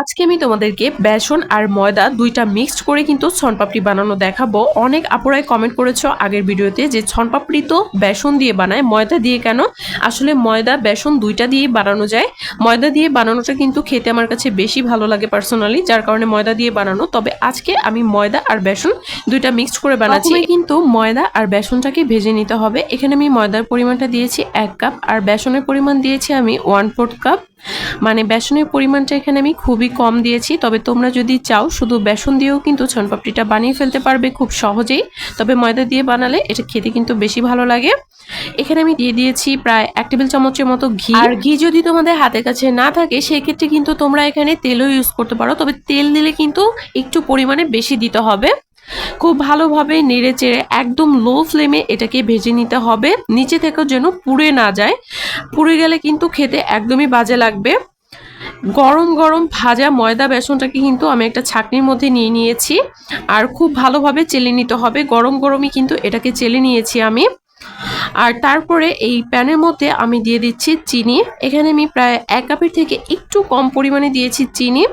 আজকে আমি তোমাদেরকে বেসন আর ময়দা দুইটা মিক্সড করে কিন্তু ছনপাপড়ি বানানো দেখাবো। অনেক আপুরাই কমেন্ট করেছ আগের ভিডিওতে যে ছনপাপড়ি তো বেসন দিয়ে বানায়, ময়দা দিয়ে কেন? আসলে ময়দা বেসন দুইটা দিয়ে বানানো যায়। ময়দা দিয়ে বানানোটা কিন্তু খেতে আমার কাছে বেশি ভালো লাগে পার্সোনালি যার কারণে ময়দা দিয়ে বানানো। তবে আজকে আমি ময়দা আর বেসন দুইটা মিক্সড করে বানাচ্ছি। কিন্তু ময়দা আর বেসনটাকে ভেজে নিতে হবে। এখানে আমি ময়দার পরিমাণটা দিয়েছি এক কাপ, আর বেসনের পরিমাণ দিয়েছি আমি ওয়ান ফোর্থ কাপ মানে বেসনের পরিমাণটা এখানে আমি খুবই কম দিয়েছি, তবে তোমরা যদি চাও শুধু বেসন দিয়েও কিন্তু ছনপাপড়িটা বানিয়ে ফেলতে পারবে খুব সহজেই, তবে ময়দা দিয়ে বানালে এটা খেতে কিন্তু বেশি ভালো লাগে। এখানে আমি দিয়ে দিয়েছি প্রায় এক টেবিল চামচের মতো ঘি। আর ঘি যদি তোমাদের হাতের কাছে না থাকে, সেক্ষেত্রে কিন্তু তোমরা এখানে তেলও ইউজ করতে পারো, তবে তেল দিলে কিন্তু একটু পরিমাণে বেশি দিতে হবে। খুব ভালোভাবে নেড়ে চেড়ে একদম লো ফ্লেমে এটাকে ভেজে নিতে হবে। নিচে থেকেও যেন পুড়ে না যায়। পুড়ে গেলে কিন্তু খেতে একদমই বাজে লাগবে। গরম গরম ভাজা ময়দা বেসনটাকে কিন্তু আমি একটা ছাকনির মধ্যে নিয়ে নিয়েছি। আর খুব ভালোভাবে চেলে নিতে হবে। গরম গরমই কিন্তু এটাকে চেলে নিয়েছি আমি। আর তারপরে এই প্যানের মধ্যে আমি দিয়ে দিচ্ছি চিনি। এখানে আমি প্রায় এক কাপের থেকে একটু কম পরিমাণে দিয়েছি চিনি।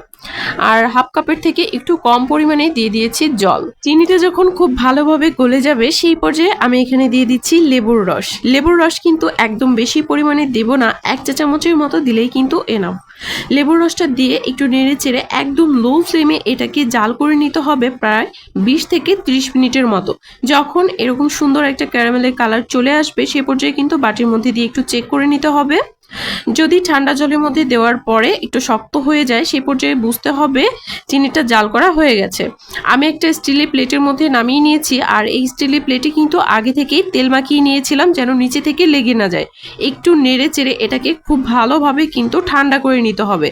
আর হাফ কাপের থেকে একটু কম পরিমাণে দিয়ে দিয়েছি জল। চিনিটা যখন খুব ভালোভাবে গলে যাবে, সেই পর্যায়ে আমি এখানে দিয়ে দিচ্ছি লেবুর রস। লেবুর রস কিন্তু একদম বেশি পরিমাণে দেব না, এক চা চামচের মতো দিলেই কিন্তু এনাম লেবুর রসটা দিয়ে একটু নেড়ে চেড়ে একদম লো ফ্লেমে এটাকে জাল করে নিতে হবে প্রায় বিশ থেকে ত্রিশ মিনিটের মতো। যখন এরকম সুন্দর একটা ক্যারামেলের কালার চলে আসবে, সে পর্যায়ে কিন্তু বাটির মধ্যে দিয়ে একটু চেক করে নিতে হবে। যদি ঠান্ডা জলের মধ্যে দেওয়ার পরে একটু শক্ত হয়ে যায় সেই পর্যায়ে বুঝতে হবে চিনিটা জাল করা হয়ে গেছে। আমি একটা স্টিলের প্লেটের মধ্যে নামিয়ে নিয়েছি, আর এই স্টিলের প্লেটে কিন্তু আগে থেকেই তেল মাখিয়ে নিয়েছিলাম যেন নিচে থেকে লেগে না যায়। একটু নেড়ে চেড়ে এটাকে খুব ভালোভাবে কিন্তু ঠান্ডা করে নিতে হবে।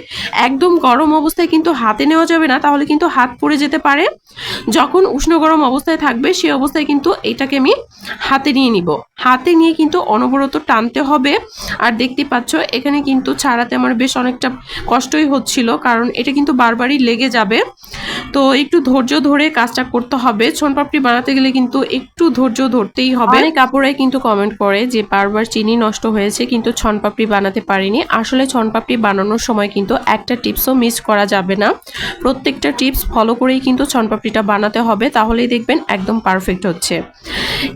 একদম গরম অবস্থায় কিন্তু হাতে নেওয়া যাবে না, তাহলে কিন্তু হাত পড়ে যেতে পারে। যখন উষ্ণ গরম অবস্থায় থাকবে সেই অবস্থায় কিন্তু এটাকে আমি হাতে নিয়ে নিব। হাতে নিয়ে কিন্তু অনবরত টানতে হবে। আর দেখতে পাচ্ছ এখানে কিন্তু ছাড়াতে আমার বেশ অনেকটা কষ্টই হচ্ছিল, কারণ এটা কিন্তু বারবারই লেগে যাবে। তো একটু ধৈর্য ধরে কাজটা করতে হবে। পাপড়ি বানাতে গেলে কিন্তু একটু ধৈর্য ধরতেই হবে। অনেক কাপড়াই কিন্তু কমেন্ট করে যে, বারবার চিনি নষ্ট হয়েছে, কিন্তু পাপড়ি বানাতে পারিনি। আসলে পাপড়ি বানানোর সময় কিন্তু একটা টিপসও মিস করা যাবে না। প্রত্যেকটা টিপস ফলো করেই কিন্তু পাপড়িটা বানাতে হবে। তাহলেই দেখবেন একদম পারফেক্ট হচ্ছে।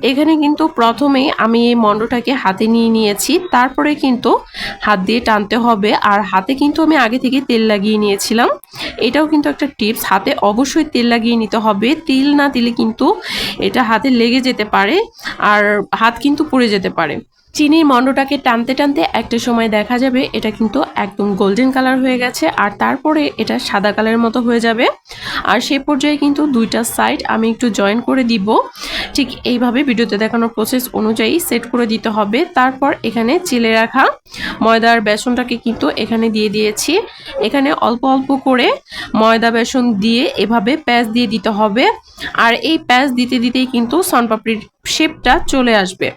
এখানে কিন্তু প্রথমেই আমি এই মন্ডটাকে হাতে নিয়ে নিয়েছি। তারপরে কিন্তু হাত দিয়ে টানতে হবে। আর হাতে কিন্তু আমি আগে থেকে তেল লাগিয়ে নিয়েছিলাম। এটাও কিন্তু একটা টিপস, হাতে অবশ্যই তেল লাগিয়ে নিতে হবে। তেল না দিলে কিন্তু এটা হাতে লেগে যেতে পারে, আর হাত কিন্তু পুড়ে যেতে পারে। চিনির মন্ডটাকে টানতে টানতে একটা সময় দেখা যাবে, এটা কিন্তু একদম গোল্ডেন কালার হয়ে গেছে আর তারপরে এটা সাদা কালারের মতো হয়ে যাবে। আর সে পর্যায়ে কিন্তু দুইটা সাইড আমি একটু জয়েন করে দিব। ঠিক এইভাবে ভিডিওতে দেখানোর প্রসেস অনুযায়ী সেট করে দিতে হবে। তারপর এখানে চিলে রাখা ময়দার বেসনটাকে কিন্তু এখানে দিয়ে দিয়েছি। এখানে অল্প অল্প করে ময়দা, বেসন দিয়ে এভাবে প্যাঁচ দিয়ে দিতে হবে। আর এই প্যাঁচ দিতে দিতেই কিন্তু সনপাপড়ির শেপটা চলে আসবে।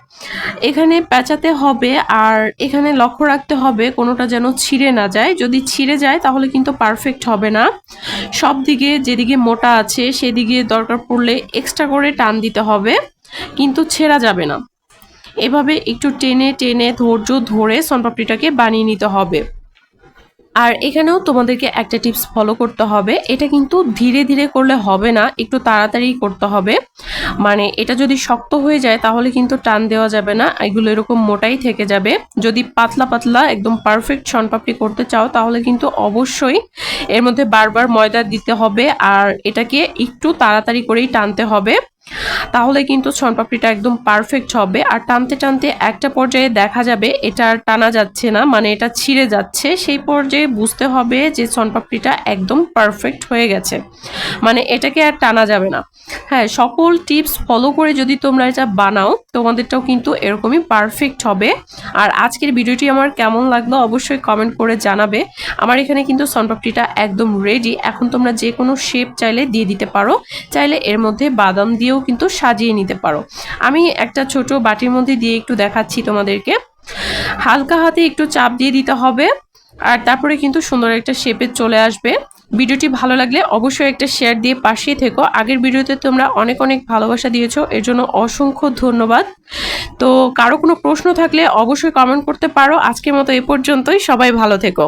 এখানে পেঁচাতে হবে আর এখানে লক্ষ্য রাখতে হবে কোনোটা যেন ছিঁড়ে না যায়। যদি ছিঁড়ে যায় তাহলে কিন্তু পারফেক্ট হবে না। সব দিকে যেদিকে মোটা আছে সেদিকে দরকার পড়লে এক্সট্রা করে টান দিতে হবে, কিন্তু ছেঁড়া যাবে না। এভাবে একটু টেনে টেনে ধৈর্য ধরে সনপাপড়িটাকে বানিয়ে নিতে হবে। আর এখানেও তোমাদেরকে একটা টিপস ফলো করতে হবে। এটা কিন্তু ধীরে ধীরে করলে হবে না, একটু তাড়াতাড়ি করতে হবে। মানে এটা যদি শক্ত হয়ে যায় তাহলে কিন্তু টান দেওয়া যাবে না, এগুলো এরকম মোটাই থেকে যাবে। যদি পাতলা পাতলা একদম পারফেক্ট সনপাপড়ি করতে চাও তাহলে কিন্তু অবশ্যই এর মধ্যে বারবার ময়দা দিতে হবে আর এটাকে একটু তাড়াতাড়ি করেই টানতে হবে। তাহলে কিন্তু ছনপাপড়িটা একদম পারফেক্ট হবে। আর টানতে টানতে একটা পর্যায়ে দেখা যাবে, এটা টানা যাচ্ছে না মানে এটা ছিঁড়ে যাচ্ছে। সেই পর্যায়ে বুঝতে হবে যে ছনপাপড়িটা একদম পারফেক্ট হয়ে গেছে। মানে এটাকে আর টানা যাবে না। হ্যাঁ সকল টিপস ফলো করে যদি তোমরা এটা বানাও তোমাদেরটাও কিন্তু এরকমই পারফেক্ট হবে। আর আজকের ভিডিওটি আমার কেমন লাগল অবশ্যই কমেন্ট করে জানাবে। আমার এখানে কিন্তু সনপাপড়িটা একদম রেডি এখন তোমরা যে কোনো শেপ চাইলে দিয়ে দিতে পারো। চাইলে এর মধ্যে বাদাম দিয়েও কিন্তু সাজিয়ে নিতে পারো। আমি একটা ছোট বাটির মধ্যে দিয়ে একটু দেখাচ্ছি তোমাদেরকে। হালকা হাতে একটু চাপ দিয়ে দিতে হবে। আর তারপরে কিন্তু সুন্দর একটা শেপে চলে আসবে। ভিডিওটি ভালো লাগলে অবশ্যই একটা শেয়ার দিয়ে পাশেই থেকো। আগের ভিডিওতে তোমরা অনেক অনেক ভালোবাসা দিয়েছ, এর জন্য অসংখ্য ধন্যবাদ। তো কারও কোনো প্রশ্ন থাকলে অবশ্যই কমেন্ট করতে পারো। আজকের মতো এ পর্যন্তই, সবাই ভালো থেকো।